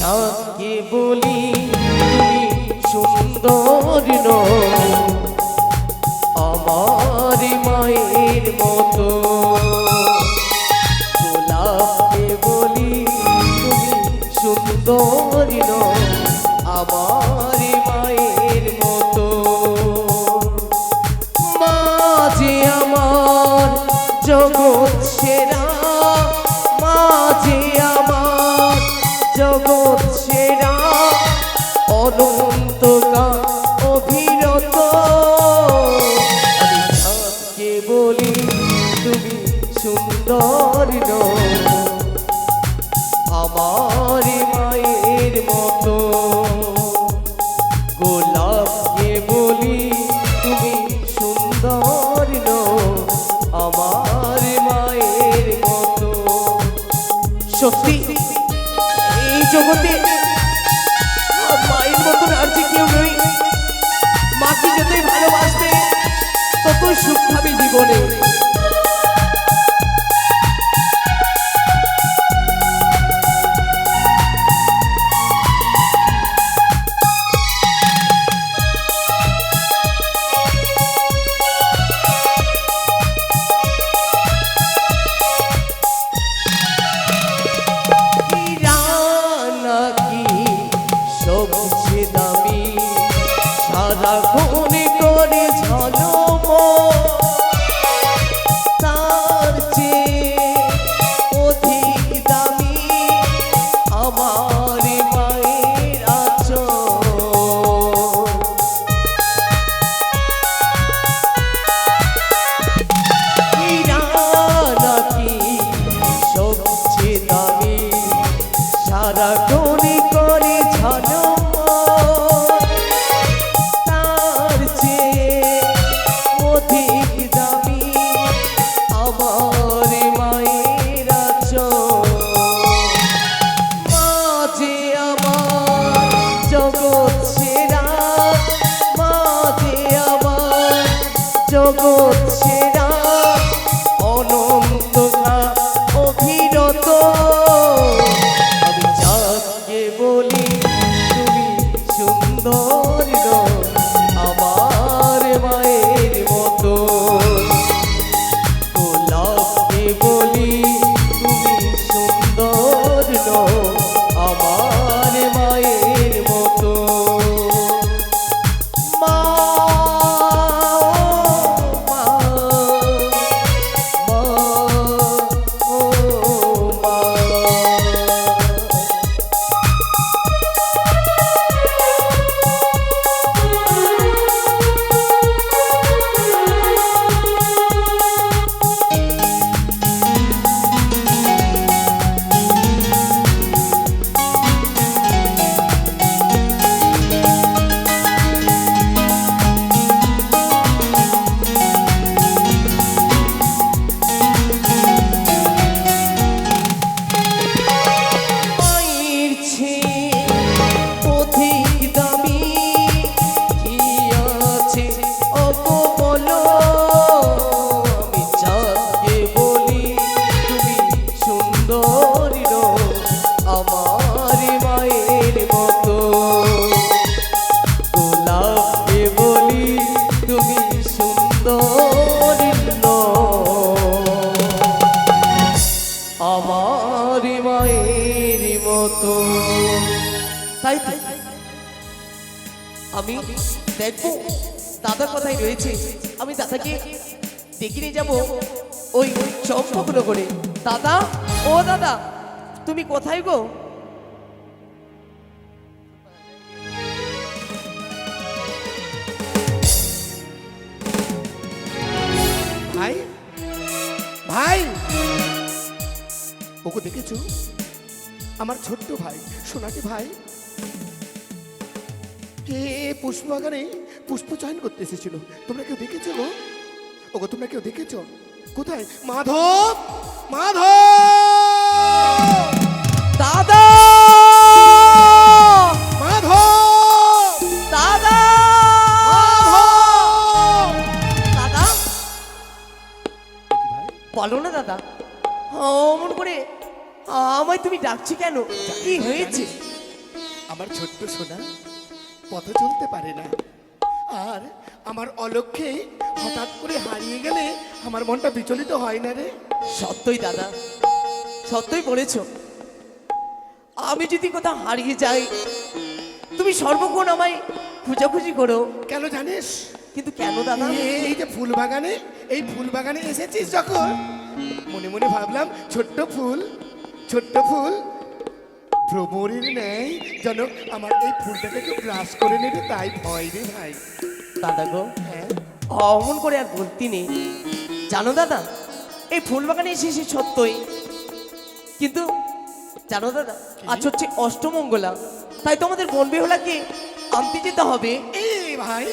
চাঁদকে বলি সুন্দর আমার মায়ের মতো। গোলাপকে বলি তুমি সুন্দর আমার মায়ের মতো। তুমি সুন্দর আমার মায়ের মতো। সত্যি? জগৎ তাই আমি দেখব, দাদার কথাই রয়েছে। আমি দাদাকে ডেকে নিয়ে যাব ওই করে দাদা, ও দাদা, তুমি কোথায় গো? ভাই ভাই, ওকে দেখেছ? আমার ছোট্ট ভাই, সোনাটি ভাই এ পুষ্প বাগানে পুষ্প চয়ন করতে এসেছিল। তোমরা কেউ দেখেছ গো? ওগো তোমরা কেউ দেখেছ? কোথায়? মাধব? মাধব! দাদা! বলো না দাদা। অমন করে আমায় তুমি ডাকছি কেন? কি হয়েছে? আমার ছোট্ট সোনা পথে চলতে পারে না। আর আমার অলক্ষ্যে হঠাৎ করে হারিয়ে গেলে আমার মনটা বিচলিত হয় না রে। সত্যই দাদা সত্যই বলেছ। আমি যদি কোথাও হারিয়ে যাই তুমি সর্বক্ষণ আমায় খুঁজাখুঁজি করো। কেন জানিস? কিন্তু কেন দাদা? এই- এই যে ফুল বাগানে এই ফুল বাগানে এসেছিস যখন? মনে মনে ভাবলাম ছোট্ট ফুল ছোট্ট ফুল ভ্রমরের নেয় যেন আমার এই ফুলটাকে একটু গ্রাস করে নেবে তাই ভয় রে ভাই। দাদা গো হ্যাঁ? অমন করে আর বলতে নেই। জানো দাদা এই ফুল বাগানে এসেছি সত্যই। কিন্তু জানো দাদা আজ হচ্ছে অষ্টমঙ্গলা। তাই তো আমাদের বন বেহলাকে আনতে যেতে হবে। এই ভাই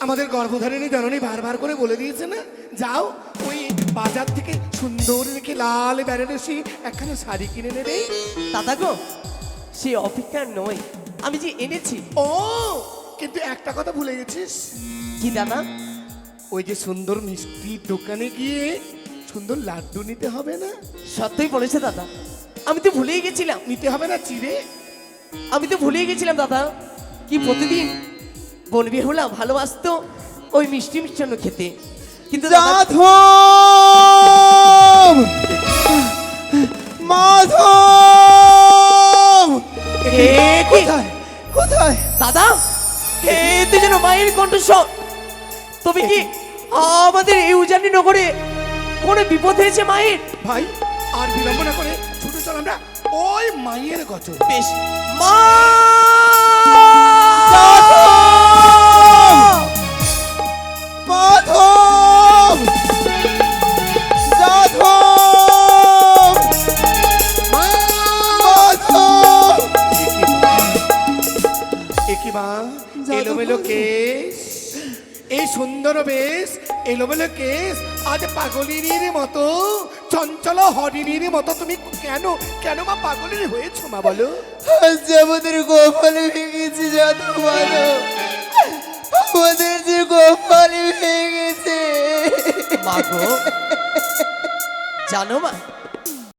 আমাদের গর্ভধারিণী জননী বারবার করে বলে দিয়েছে না? যাও ওই বাজার থেকে সুন্দর দেখে লাল বেনারসি একখানা শাড়ি কিনে নেবে? দাদা গো সে অপেক্ষা নয় আমি যে এনেছি। ও কিন্তু একটা কথা ভুলে গেছিস? কি দাদা? ওই যে সুন্দর মিষ্টির দোকানে গিয়ে সুন্দর লাড্ডু নিতে হবে না? সত্যই বলেছে দাদা আমি তো ভুলেই গেছিলাম। নিতে হবে না চিড়ে? আমি তো ভুলেই গেছিলাম দাদা কি প্রতিদিন বন বেহুলা ভালোবাসতো ওই মিষ্টি মিষ্টান্ন খেতে। কিন্তু মাধব! কি? কোথায়? কোথায়? দাদা এ তো যেন মায়ের কণ্ঠস্বর। তবে কি আমাদের এই উজানি নগরে কোনো বিপদ হয়েছে মায়ের? ভাই আর বিলম্ব না করে ছুটে চল আমরা ওই মায়ের গচর বেশ। মা! মা এলোমেলো কেস এই সুন্দর বেশ এলোমেলো কেস আজ পাগলিনীর মতো চঞ্চল হরিণীর মতো। তুমি কেন কেন মা পাগলিনী হয়েছো মা বলো? আজ আমাদের গোপাল ভেঙেছে যাধব মাধব আমাদের যে গোপাল ভেঙেছে। মা গো জানো মা